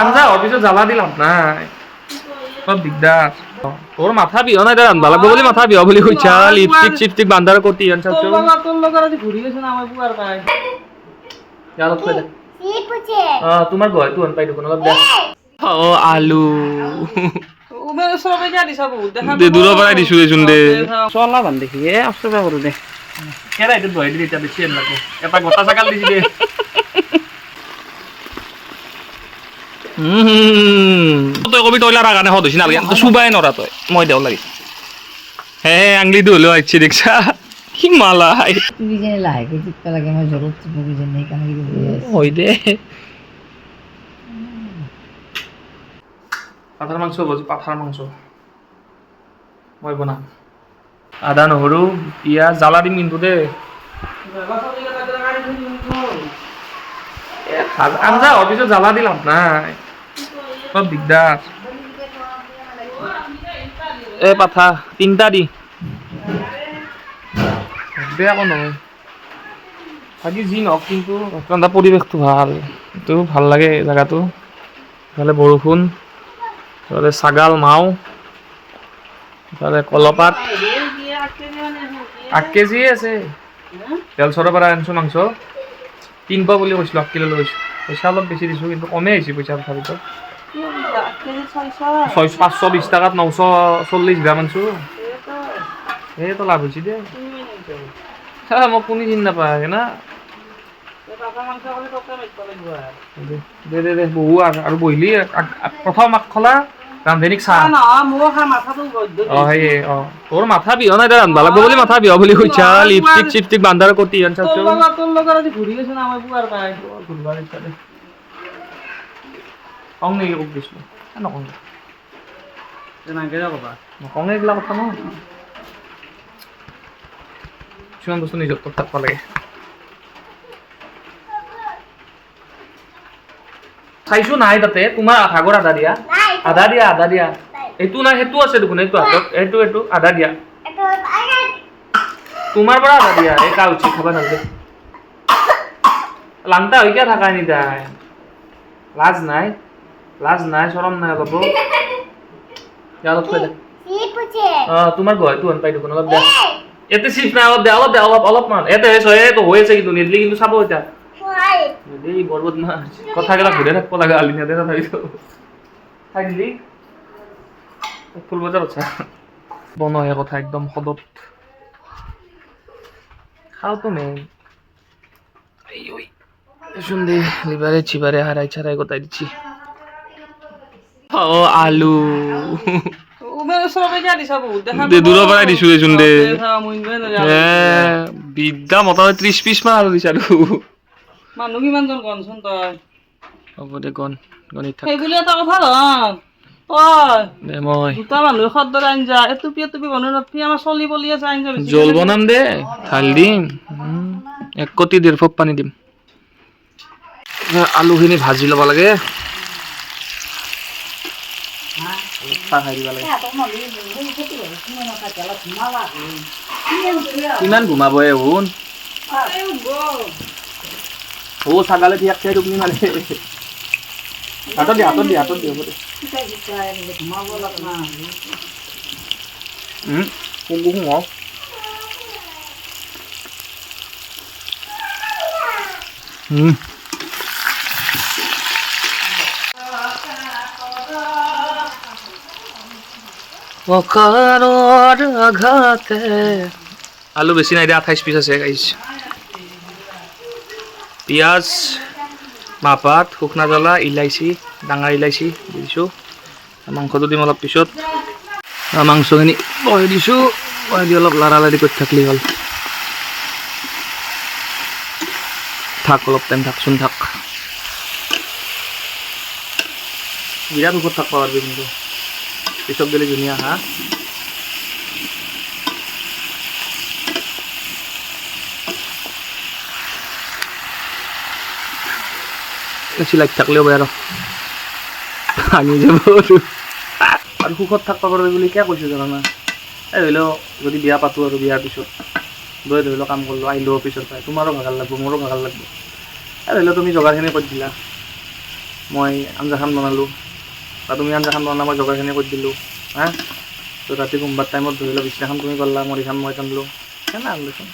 আঞ্জা অফিসত জ্বালা দিলাম। নাই। সব দিগদার তোর মাথা বিহ নাই রান্ধবা লাগবো বুলি মাথা বিহ বুলি কইছা লিপস্টিক চিপস্টিক বান্ধার কতি আন চাচ্ছ তোর বাবা তোর লগত আজি ঘূৰি গৈছে না অলপ থৈ দে। সি পুছে। অ তোমাৰ গয় তো পাই দেখোন অলপ দে অ আলু। চবে দিয়া দিছা বহুত দেখা দে দূৰৰ পৰাই দিছো দেচোন দে। চলা বান দেখি এ অচবা কৰো দে। এইটো বহাই দিলি এতিয়া বেছি আন এটা গোটা চাকাল দিছি দে। তই কবি নালাগে। চুবাই নৰা তই। মই দেও লাগি। হে আংলিটো হ'লেও আহিছে দেখছা। কি মালা লাহেকে টিপবা লাগে মই জ্বৰত টিপো কিজানি সেইকাৰণে কিবা হৈ আছে। হয় দে। পাঠাৰ মাংস পাঠাৰ মাংস। মই বনাম। আদা নহৰু পিঁয়াজ জ্বালা দিম কিন্তু দেই। আঞ্জা অফিসত জ্বালা দিলাম নাই। সব দিগদার এ পাঠা তিনটা দি বেয়া নহয় বাকী যি নহওক কিন্তু ৰন্ধা পৰিৱেশটো ভালো এইটো ভালো লাগে জেগাটো ইফালে বৰষুণ ইফালে ছাগাল মাও ইফালে কলপাত আঠ কেজি আছে তেলচৰৰ পৰা আনিছোঁ মাংস তিন পোৱা বুলি কৈছিলোঁ আঠ কিলো লৈছোঁ পইচা অলপ বেছি দিছোঁ কিন্তু কমেই আহিছে পইচা তথাপিতো ছয়শো। পাঁচশো বিছ টকাত নশ চল্লিছ গ্ৰাম আনিছোঁ। সেইটো লাভ হৈছে দে হা মোক কোনে চিনি নাপায় না দে দে দে বহু আৰু বহিলি। প্ৰথম আগখলা ৰান্ধনীক চাহ। অ সেয়ে অ। তোৰ মাথা বিহ নাই দে ৰান্ধবা লাগব বুলি মাথা বিহ বুলি কৈছা। লিপষ্টিক চিপষ্টিক বান্ধাৰ আজি ঘূৰি গৈছে না মই বুঢ়াৰ পাই ঘূৰবাৰ কওঁ নেকি মোক দিছিলোঁ। এ নকওঁ। দে। তেনেকে যাব বা নকওঁ এইগিলা কথা ন। কিছুমান বস্তু নিজৰ তাত থাকব লাগে। চাইছো নাই তাতে তোমাৰ ভাগৰ আধা দিয়া। আধা দিয়া আধা দিয়া। এইটো নাই সেইটো আছে দেখোন এইটো হাতত। এইটো এইটো আধা দিয়া। তোমাৰ পৰা আধা দিয়া। এই কা উঠি খাবা নালাগে। লাংটা হৈ কিয় থাকা নিতাই লাজ নাই। লাজ নাই, চৰম নাই অলপ দিয়া অলপ দে। সি অ, তোমাৰ হেন পাই দেখোন, অলপ দে। ইয়াতে চিপ নাই, অলপ দে অলপ দে, অলপ, অলপমান। ইয়াতে হৈছে এইটো হৈ আছে কিন্তু, নিদিলি কিন্তু চাব এতিয়া। হয় দেই বৰ বদমাছ কথাগিলা ঘূৰে থাকিব লাগে আলি তথাপিতো খাই দিলি ফুল বজাৰ আছা? বনহে কথা একদম সদত। খাওতো মেইন শুন দে লিবারে চিবারে হারাই ছাড়াই গোটাই দিচ্ছি ও আলু। উমেৰ দিছা দেখা দে। দেচোন দে বিদ্যা মোটামুটি ত্ৰিশ পিচ মান আলু দিছে আৰু কিমানজন কনচোন তই? হ'ব দে গণ গণিত থাক। এটা কথা নহয় তই মই। দুটা মানুহে সদৰে আঞ্জা এটুপি এটুপি বনাই নাথি আমাৰ চলি পলি আছে আঞ্জা জোল বনাম দে ঢাল দিম। এক কোটি ডেৰ ফোক পানী দিম। আলুখিনি ভাজি ল'ব লাগে চাহ খাই দিব লাগে কিমান ঘুমাব এ শুন ও ছাগালে ঠিক খাই তুমি মানে হাতত দিয়া হাতত দিয়া হাতত দিয়া হ'ব দে উম, শুংগো উম আঘাতে। আলু বেছি নাই দিয়া আঠাইছ পিচ আছে গাইছ পিঁয়াজ মাহপাত শুকনা জ্বলা, ইলাইচি ডাঙৰ ইলাইচি দিছোঁ। মাংসটো দিম অলপ পিছত। মাংসখিনি বহাই দিছোঁ, বহাই দি অলপ লাৰা লাৰি কৰি থাকিলে হ'ল। থাক, অলপ টাইম থাকচোন থাক। বিৰাট ওপৰত থাকিব পাৰিবি কিন্তু পিছত গ'লে ধুনীয়া হা? চিলাই থাকলেও আৰু ভাঙি যাব আৰু সুখত থাকিব পাৰিবি বুলি কিয় কৈছোঁ জানা এই ধৰি লওক যদি বিয়া পাতোঁ আৰু বিয়াৰ পিছত লৈ ধৰি লওক কাম কৰিলোঁ, আহিলোঁ অফিচৰ পৰা তোমাৰো ভাগাল লাগব, মোৰো ভাগাল লাগব। এই ধৰি লওক তুমি জগাৰখিনি কৰি দিলা? মই আঞ্জাখন বনালোঁ। বা তুমি আঞ্জাখন বনালা মই জগাৰখিনি কৰি দিলোঁ হা? তো ৰাতি কোনোবাৰ টাইমত ধৰি লওক বিছনাখন তুমি পাৰলা মৰিখান মই টানলোঁ সেনে আনলোচোন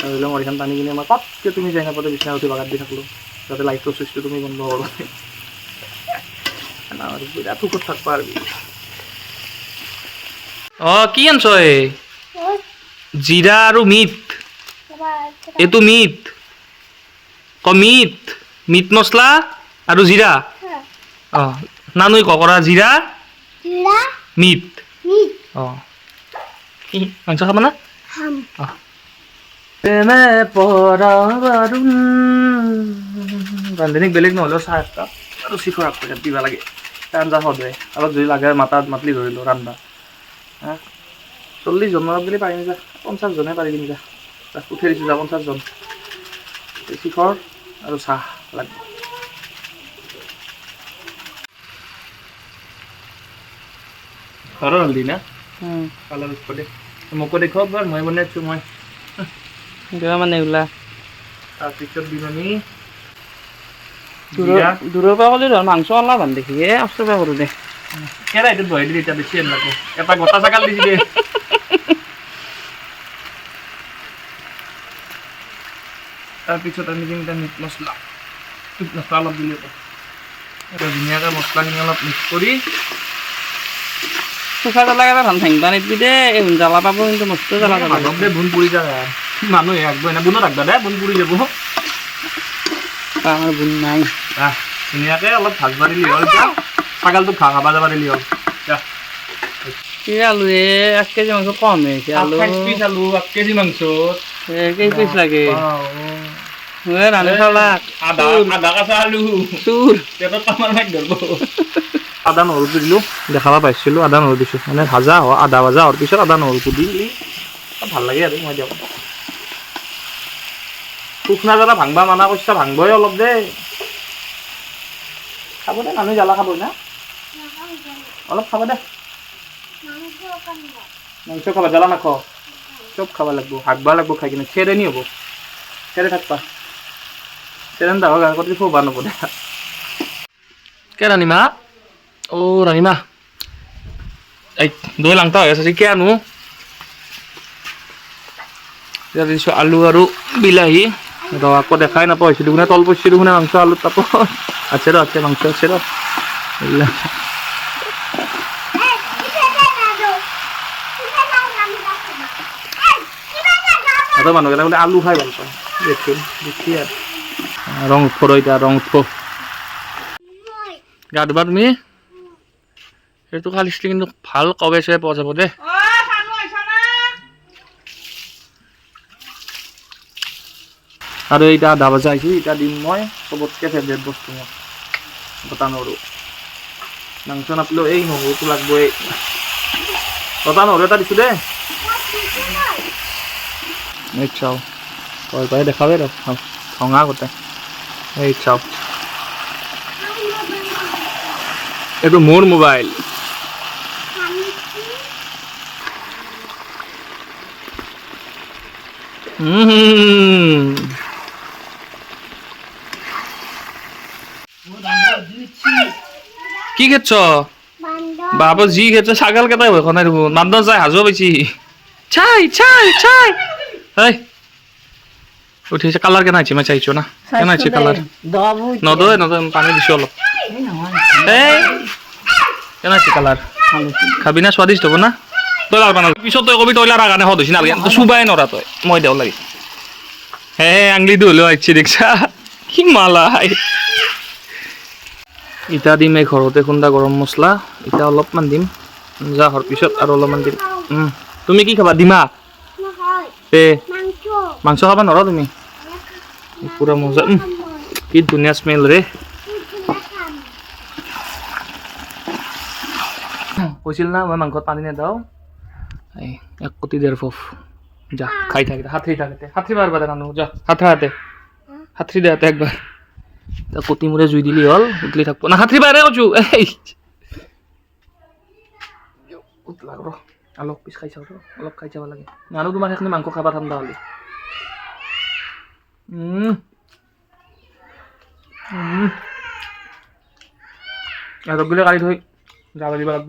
ধৰি লওক মৰিখান টানি কিনে মই পাতকৈ তুমি যাই নাপাতে বিছনা উঠি বাগাত দি থাকলোঁ। যাতে লাইটৰ চুইচটো তুমি বন্ধ কৰোঁ। সেনা আৰু বিৰাট সুখত থাকবা আৰু অঁ কি আনছ এই জিৰা আৰু মিট। এইটো মিট। ক মিট। মিট মছলা আৰু জিৰা। অঁ নানুই চিৰা মিট। মিট। অঁ কি মাংস খাবা না? ৰান্ধনীক বেলেগ নহ'লেও চাহ একাপ আৰু চিখৰ এক পেকেট দিবা লাগে। আঞ্জা সদায়। অলপ যদি লাগে মাতাত মাতলি ধৰিলোঁ ৰান্ধা হা? চল্লিছ জনৰ বুলি পাৰিম যা। পঞ্চাছজনে পাৰি দিম যা। উঠাই দিছোঁ যা পঞ্চাছজন চিখৰ আৰু চাহ লাগিব। ঘৰৰ হালধি না? কালাৰ উঠব দে। মোকো দেখুৱাওক বাৰু মই বনাইছোঁ মই। কিবা মানে ওলা তাৰপিছত বিননি দূৰৰ দূৰৰ পৰা ক'লে ধৰ মাংস অলপ ভালো দেখি। এ অস্ত্ৰ পৰা কৰোঁ দে। কেৰাহীটোত বহাই দিলি এতিয়া বেছি হেন লাগব। এটা গোটা ছাগাল দিছি দে তাৰপিছত আমি দিম এতিয়া মিট মছলা। মিট মছলা অলপ দিলে হ'ব। এতিয়া ধুনীয়াকৈ মছলাখিনি অলপ মিক্স কৰি শুকা জ্বলা কেইটা ভালো ভাঙিবা নিদিবি দে জ্বালা পাব কিন্তু মস্ত জ্বালা পাব দে বুন পুৰি যায় মানুহে আগবই না বুনত আগবা দে বুন পুৰি যাব। আমাৰ বুন নাই। আহ ধুনীয়াকৈ অলপ ভাজবা দিলি হ'ল এতিয়া ছাগালটোক ঘাঁহ খাবা যাবা দিলি হ'ল যা। আলু এ এক কেজি মাংস কম হৈছে আলু। পিচ আলু এক কেজি মাংসত। কেই পিচ লাগে। এ ৰান্ধি খালা আধা আধা কাঁচা আলু চুৰ পেটত কামাৰ মাৰি ধৰিব আদা নহৰুটো দিলোঁ দেখাব পাইছিলোঁ আদা নহৰু দিছোঁ মানে ভাজা হ আদা ভাজা হোৱাৰ পিছত আদা নহৰুটো দি দিলি ভালো লাগে আৰু মই দিয়ক শুকনা জ্বালা ভাংবা মানা কৰিছা ভাংবই অলপ দে খাব দে মানুহ জ্বালা খাবই না অলপ খাব দে মাংস খাবা জ্বালা নাখ চব খাব লাগব হাগবা লাগব খাই কিনে চেৰেনি হ'ব চেৰে থাকবা চেৰেন দাহৰ গাৰ কৰি ফোবা নব দে কে ৰাণীমা অ ৰাণীমা এই দৈ লাংটা হৈ আছে কিয় আনো? দিছোঁ আলু আৰু বিলাহী। ৰ আকৌ দেখাই নাপাওঁ হৈছিলোঁ কোনে তল পৰিছিলোঁ কোনে মাংস আলু তাপ আছে ৰ আছে মাংস আছে ৰ। সিহঁতৰ মানুহকেইটা বোলে আলু খাই ভালো পায় দেখোন দেখি আৰু। ৰং উঠব ৰ এতিয়া ৰং উঠব গা ধুবা তুমি সেইটো খালি কিন্তু ভালো কবে চবে পোৱা যাব দেই আৰু এতিয়া আধা ভাজা আহিছে এতিয়া দিম মই, চবতকৈ ফেভৰেট বস্তু মোৰ। গোটা নহৰু মাংস নাপিলেও এই নহৰুটো লাগবই। গোটা নহৰু এটা দিছোঁ দেই চাও। কয় কয় দেখাবে ৰ। ভঙা গোটাই এই চাও এইটো মোৰ মোবাইল। কি খেতছ বাবা যি খেতছ ছাগাল কেইটাই ভয় নাই দেখোন মান্দন চাই হাজো পাইছি। চাই চাই চাই উঠিছে কালাৰ কেনে আহিছে মই চাইছো না। কেনে আহিছে কালাৰ দবো নদয় নদয় পানী দিছো অলপ। এই কেনে কালাৰ খাবি না স্বাদিষ্ট হ'ব না? তই লাল বানাল পিছত তই কবি তই লাৰা কাৰণে সদ হৈছি নালাগে তই চুবাই নৰা তই মই দেও লাগে। হে আংলিটো হ'লেও আহিছে দেখছা? কি মালাই ইটা দিম এই ঘৰতে খুন্দা গৰম মছলা। ইটা অলপমান দিম। যা হোৱাৰ পিছত আৰু অলপমান দিম। উম, তুমি কি খাবা? ডিমা? এ মাংস খাবা নৰা তুমি? পুৰা মজা। কি ধুনীয়া স্মেল ৰে। কৈছিল না, মই মাংসত পানী নেদাও। এই, এক কোটি ডেৰ ফফ। যা, খাই থাক হাতৰি থাকতে হাতৰি মাৰবা দে নানো, যা, হাতে হাতৰি দে একবাৰ। কটি মূৰে জুই দিলি হ'ল, উতলি থাকব। না, হাতৰি বাৰে কৈছো এই। অলপ পিছ খাই চাওঁ অলপ খাই চাব লাগে। মানুহ তোমাৰ সেইখিনি মাংস খাবা ঠাণ্ডা হ'লে। Mm. Mm. এতগুলো কালি থৈ যাব দিব লাগব।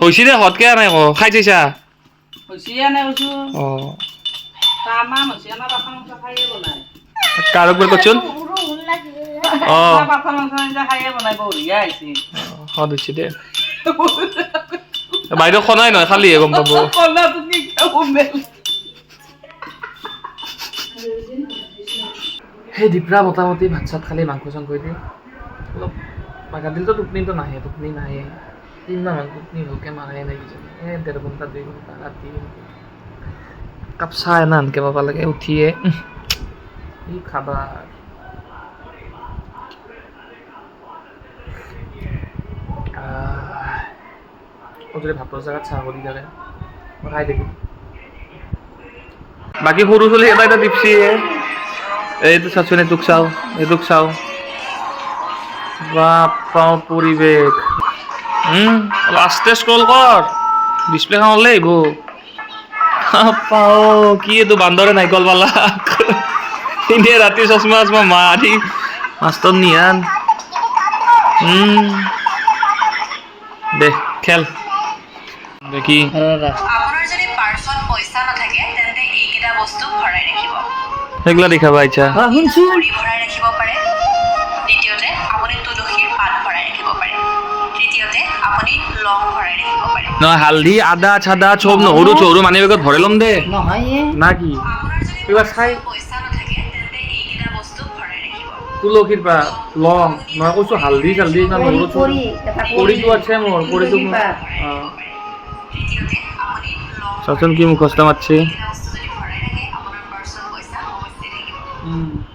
হৈছে দে হতকে নাই আকৌ খাই চাইছা? কাৰক বুলি কচোন? অঁ। সদ হৈছে। দে। বাইদেউ খনাই নহয় খালিহে গম পাব। সেই দীপৰা মোটামুটি ভাত চাত খালি মাংস চাংস দি অলপ বাগা দিনটো টোপনিটো নাহে, টোপনি নাহে। তিনিমাহমান টোপনি ভালকৈ মাৰে নাই কিজানি। এই ডেৰ ঘণ্টা, দুই ঘণ্টা ৰাতি। কাপ চাহ এনা আনকৈ পাব লাগে, উঠিয়ে। কি খাবা? যদি ভাতৰ জেগাত চাহ কৰি থাকে খাই থাকিম বাকী সৰু ছোৱালী এটা এটা টিপছিয়ে এইটো চাচোন এইটোক চাওঁ এইটোক চাওঁ। পৰিৱেশ উম অলপ আস্তে স্ক্ৰল কৰ ডিছপ্লেখন ওলাই আহিব পাও কি এইটো বান্দৰে নাৰিকল পালা এনেই ৰাতি চশমা চশমা মাৰি মাষ্টৰ নিহান উম দে, খেল। দে কি আপোনাৰ যদি পাৰ্চত পইচা নাথাকে, তেন্তে এইকেইটা বস্তু ভৰাই ৰাখিব। সেইগিলা দেখাবা ইচ্ছা শুনছো। মুড়ি ভৰাই ৰাখিব পাৰে। দ্বিতীয়তে আপুনি তুলসীৰ পাত ভৰাই ৰাখিব পাৰে। তৃতীয়তে আপুনি লং ভৰাই ৰাখিব পাৰে। নহয় হালধি আদা চাদা চব নহৰু চহৰু মানি বেগত ভৰাই ল'ম দে। নহয়। না কি? কিবা খাই পইচা নাথাকে তেন্তে এইকেইটা বস্তু ভৰাই ৰাখিব। তুলসীৰ পাত লং মই কৈছো হালধি চালধি না নহৰু কৰিটো আছে মোৰ কৰিটো চাচোন কি মুখস্থ মাতছে।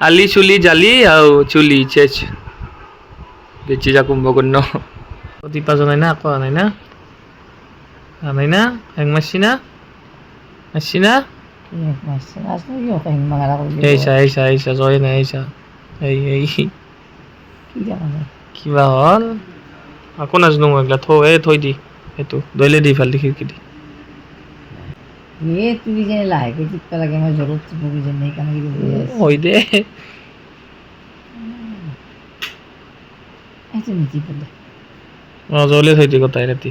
ଆଲି ଚୁଲି ଜାଲି ଆଉ ଚୁଲି ଚେଚ୍ বেচিজা কুম্ভকর্ণ দীপা জনাই না আকৌ আনাই না? আনাই না? হেং মাসি না? মাসি না? এইসা এইসা জয় এই কিবা হ'ল? আকৌ নাজানো মই থৈ, এই থৈ দি। সেইটো দৈলে দি ভালো দেখি কি দি ඒ තුවිජන ලායක චිත් කලගේම ජොරොත් පුවිජන එක නේද ඔයිද ඇති නිති පොද මසෝලේ සයිති කොටයි නැති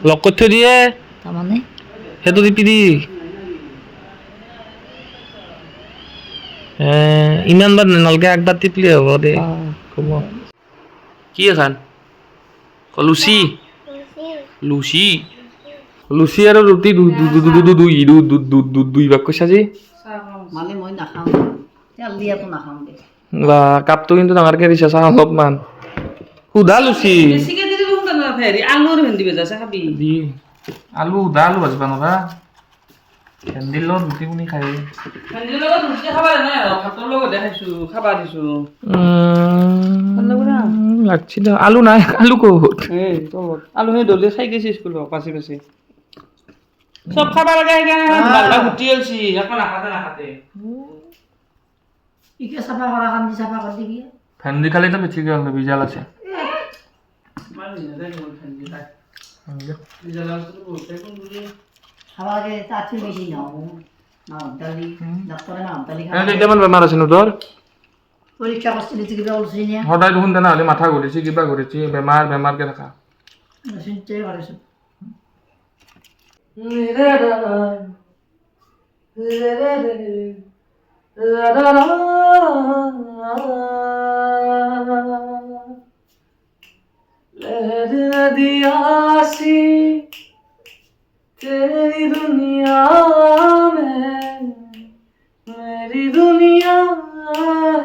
লক করতে দিয়ে তার মানে হে তো দিপি দি ইমান বার নালকে একবার টিপলে হব দে কব কি খান লুচি লুচি লুচি আৰু ৰুটি দুই দুই ভাগ কৈছা যি কাপটো কিন্তু ডাঙৰকে দিছা চাহ অলপমান। সুধা লুচি। আলু সুধা আলু ভাজিব নবা। আলু নাই আলু ক'ত? আলু সেই দলে খাই গেছি স্কুল পাচি পাচি। সব খাবার আগে এখানে বাল্লা গুটি এখন ইকে সাফা করা কাম দি সাফা করে দিবি। ফ্যান দি খালি তো বেঁচে গেল বিজাল আছে। হঠাৎ দেখোন তেনেহ'লে মাথা ঘুরেছি কিবা ঘূৰিছে বেমাৰ কে থাকা दिया सी तेरी दुनिया में मेरी दुनिया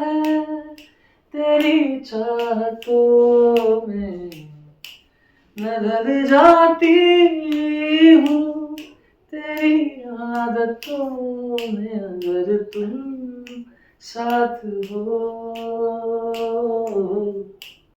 है तेरी चाहतों में नज़र जाती हूँ। അറിയാതത്തോ നിർത്തും സാധുവോ?